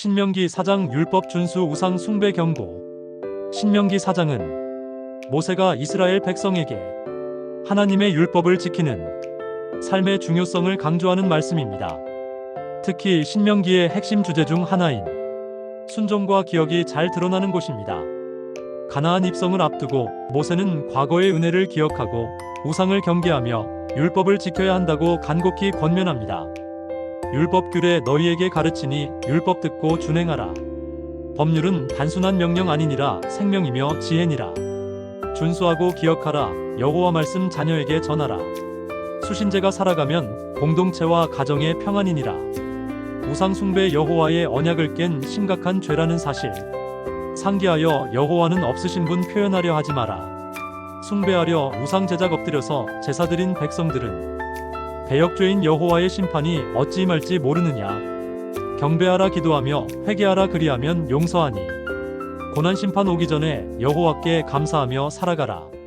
신명기 4장 율법 준수 우상 숭배 경고. 신명기 4장은 모세가 이스라엘 백성에게 하나님의 율법을 지키는 삶의 중요성을 강조하는 말씀입니다. 특히 신명기의 핵심 주제 중 하나인 순종과 기억이 잘 드러나는 곳입니다. 가나안 입성을 앞두고 모세는 과거의 은혜를 기억하고 우상을 경계하며 율법을 지켜야 한다고 간곡히 권면합니다. 율법 규례 너희에게 가르치니 율법 듣고 준행하라. 법률은 단순한 명령 아니니라 생명이며 지혜니라. 준수하고 기억하라. 여호와 말씀 자녀에게 전하라. 수신제가 살아가면 공동체와 가정의 평안이니라. 우상 숭배 여호와의 언약을 깬 심각한 죄라는 사실. 상기하여 여호와는 없으신 분 표현하려 하지 마라. 숭배하려 우상 제작 엎드려서 제사 드린 백성들은 대역죄인 여호와의 심판이 어찌 말지 모르느냐. 경배하라 기도하며 회개하라 그리하면 용서하니. 고난 심판 오기 전에 여호와께 감사하며 살아가라.